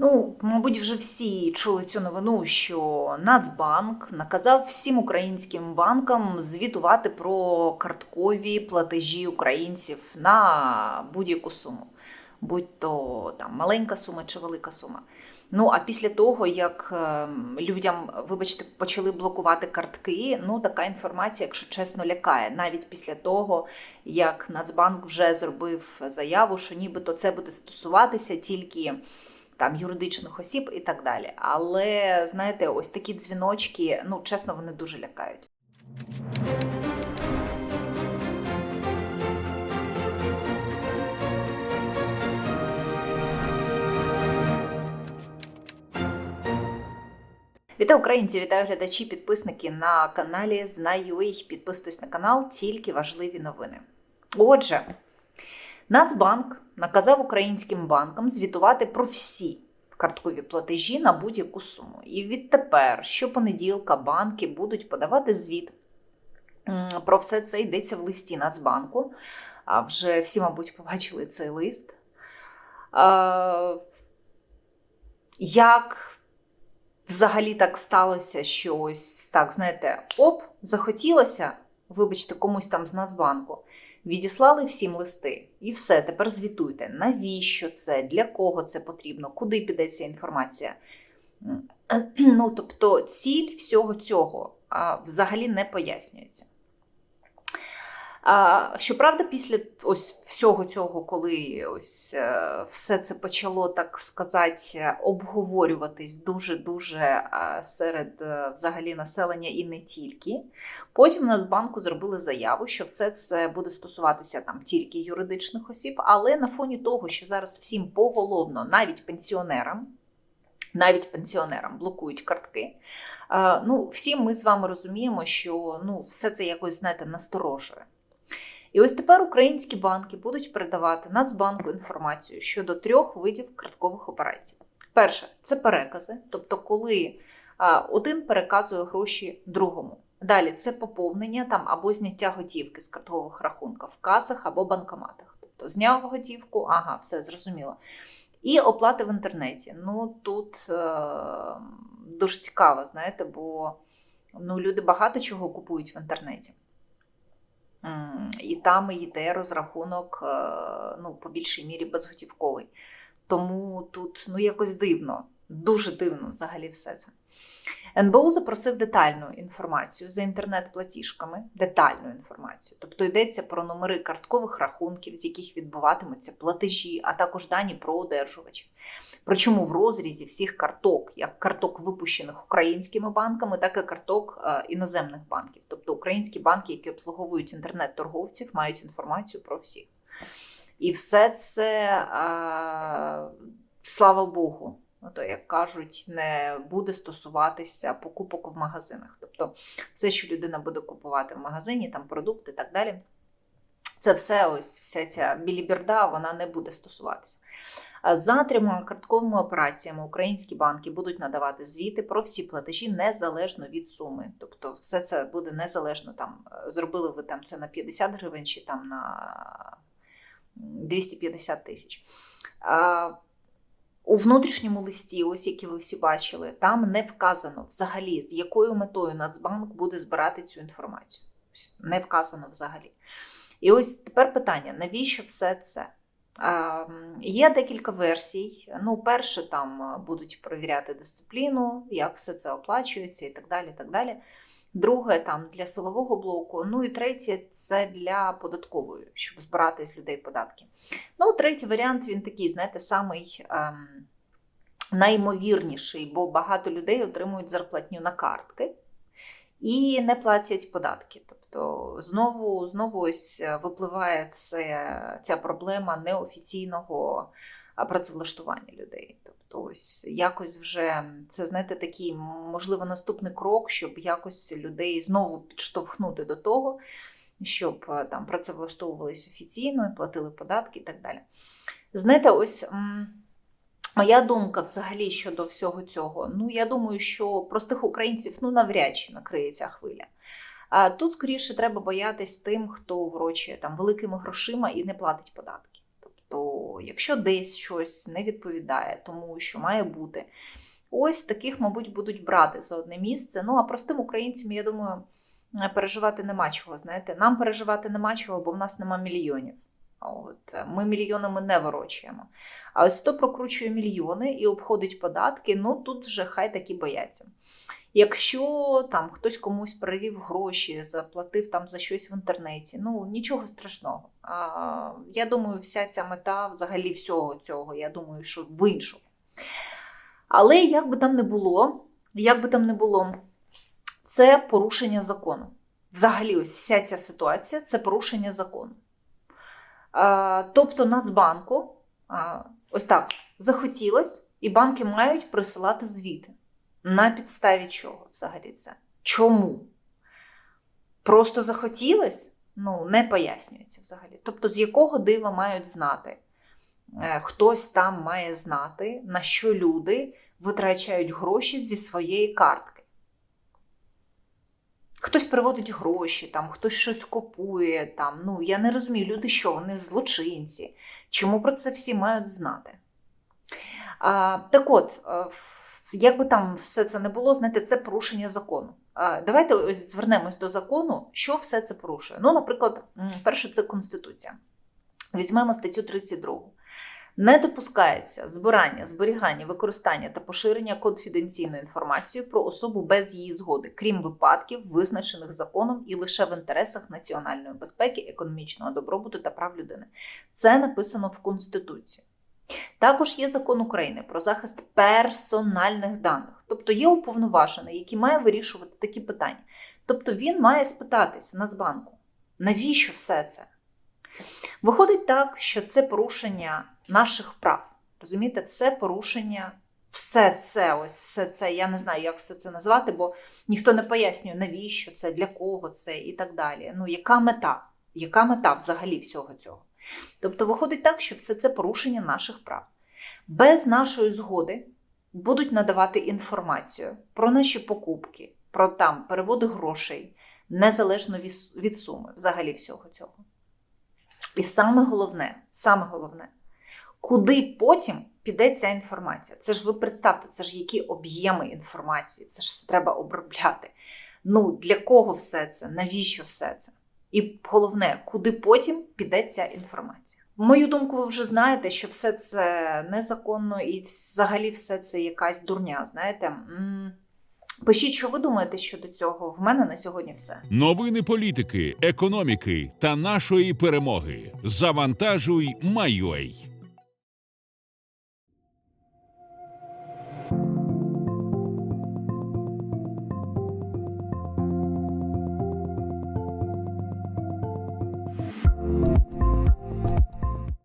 Ну, мабуть, вже всі чули цю новину, що Нацбанк наказав всім українським банкам звітувати про карткові платежі українців на будь-яку суму, будь то там маленька сума чи велика сума. Ну а після того, як ем, людям, вибачте, почали блокувати картки, ну така інформація, якщо чесно, лякає. Навіть після того, як Нацбанк вже зробив заяву, що нібито це буде стосуватися тільки там юридичних осіб і так далі. Але знаєте, ось такі дзвіночки, ну чесно, вони дуже лякають. Вітаю українці, вітаю глядачі, підписники на каналі Знаю. Підписуйтесь на канал, тільки важливі новини. Отже, Нацбанк наказав українським банкам звітувати про всі карткові платежі на будь-яку суму. І відтепер, щопонеділка, банки будуть подавати звіт. Про все це йдеться в листі Нацбанку. А вже всі, мабуть, побачили цей лист. Як взагалі так сталося, що ось так, знаєте, оп, захотілося, вибачте, комусь там з Нацбанку. Відіслали всім листи, і все, тепер звітуйте, навіщо це, для кого це потрібно, куди піде ця інформація. Ну, тобто, ціль всього цього взагалі не пояснюється. А, щоправда, після ось всього цього, коли ось е, все це почало, так сказати, обговорюватись дуже-дуже е, серед е, взагалі населення і не тільки. Потім Нацбанку зробили заяву, що все це буде стосуватися там тільки юридичних осіб, але на фоні того, що зараз всім поголовно, навіть пенсіонерам. Навіть пенсіонерам блокують картки. Ну, всі ми з вами розуміємо, що ну, все це якось знаєте, насторожує. І ось тепер українські банки будуть передавати Нацбанку інформацію щодо трьох видів карткових операцій. Перше це перекази, тобто, коли один переказує гроші другому. Далі це поповнення там або зняття готівки з карткових рахунків в касах або банкоматах. Тобто зняв готівку, ага, все зрозуміло. І оплати в інтернеті. Ну тут е, дуже цікаво, знаєте, бо ну, люди багато чого купують в інтернеті. І там йде розрахунок, е, ну, по більшій мірі безготівковий. Тому тут ну, якось дивно, дуже дивно взагалі все це. НБУ запросив детальну інформацію за інтернет-платіжками, детальну інформацію. Тобто йдеться про номери карткових рахунків, з яких відбуватимуться платежі, а також дані про одержувачів. Причому в розрізі всіх карток, як карток випущених українськими банками, так і карток е, іноземних банків. Тобто українські банки, які обслуговують інтернет-торговців, мають інформацію про всіх. І все це, е, слава Богу, ну, то, як кажуть, не буде стосуватися покупок в магазинах. Тобто, все, що людина буде купувати в магазині, там продукти і так далі. Це все, ось вся ця біліберда, вона не буде стосуватися. За трьома картковими операціями українські банки будуть надавати звіти про всі платежі незалежно від суми. Тобто, все це буде незалежно там, зробили ви там це на 50 гривень чи там на 250 тисяч. У внутрішньому листі, ось які ви всі бачили, там не вказано взагалі, з якою метою Нацбанк буде збирати цю інформацію. Не вказано взагалі. І ось тепер питання: навіщо все це? Е, Є декілька версій. Ну, перше, там е, будуть перевіряти дисципліну, як все це оплачується і так далі. так далі. Друге, там для силового блоку. Ну і третє це для податкової, щоб збирати з людей податки. Ну, третій варіант він такий, знаєте, самий ем, наймовірніший, бо багато людей отримують зарплатню на картки і не платять податки. Тобто знову знову ось випливає це, ця проблема неофіційного працевлаштування людей. Тобто, ось якось вже це знаєте такий, можливо, наступний крок, щоб якось людей знову підштовхнути до того, щоб там працевлаштовувались офіційно, платили податки і так далі. Знаєте, ось. Моя думка взагалі щодо всього цього. Ну, я думаю, що простих українців ну навряд чи накриє ця хвиля. А тут скоріше треба боятись тим, хто врочує там великими грошима і не платить податки. Тобто якщо десь щось не відповідає тому, що має бути, ось таких, мабуть, будуть брати за одне місце. Ну а простим українцям, я думаю, переживати нема чого. Знаєте, нам переживати нема чого, бо в нас нема мільйонів. От ми мільйонами не ворочуємо. А ось хто прокручує мільйони і обходить податки, ну тут вже хай такі бояться. Якщо там хтось комусь перевів гроші, заплатив там за щось в інтернеті, ну нічого страшного. А, Я думаю, вся ця мета взагалі всього цього, я думаю, що в іншому. Але як би там не було, як би там не було, це порушення закону. Взагалі, ось вся ця ситуація це порушення закону. А, Тобто Нацбанку а, ось так захотілось, і банки мають присилати звіти. На підставі чого взагалі це? Чому? Просто захотілось? Ну, не пояснюється взагалі. Тобто, з якого дива мають знати? Е, Хтось там має знати, на що люди витрачають гроші зі своєї картки. Хтось приводить гроші, там, хтось щось купує. Там. Ну, Я не розумію, люди що, вони злочинці. Чому про це всі мають знати? А, Так от, е, як би там все це не було, знаєте, це порушення закону. Давайте ось звернемось до закону, що все це порушує. Ну, наприклад, перше, це Конституція. Візьмемо статтю 32. Не допускається збирання, зберігання, використання та поширення конфіденційної інформації про особу без її згоди, крім випадків, визначених законом і лише в інтересах національної безпеки, економічного добробуту та прав людини. Це написано в Конституції. Також є закон України про захист персональних даних, тобто є уповноважений, який має вирішувати такі питання. Тобто він має спитатись в Нацбанку, навіщо все це? Виходить так, що це порушення наших прав. Розумієте, це порушення все це, ось все це. Я не знаю, як все це назвати, бо ніхто не пояснює, навіщо це, для кого це і так далі. Ну, яка мета? Яка мета взагалі всього цього? Тобто, виходить так, що все це порушення наших прав. Без нашої згоди будуть надавати інформацію про наші покупки, про там переводи грошей, незалежно від суми, взагалі всього цього. І саме головне, саме головне, куди потім піде ця інформація? Це ж ви представте, це ж які об'єми інформації, це ж треба обробляти. Ну, для кого все це? Навіщо все це? І головне, куди потім піде ця інформація. Мою думку, ви вже знаєте, що все це незаконно і взагалі все це якась дурня. Знаєте, пишіть, що ви думаєте щодо цього. В мене на сьогодні все. Новини політики, економіки та нашої перемоги. Завантажуй, Майой.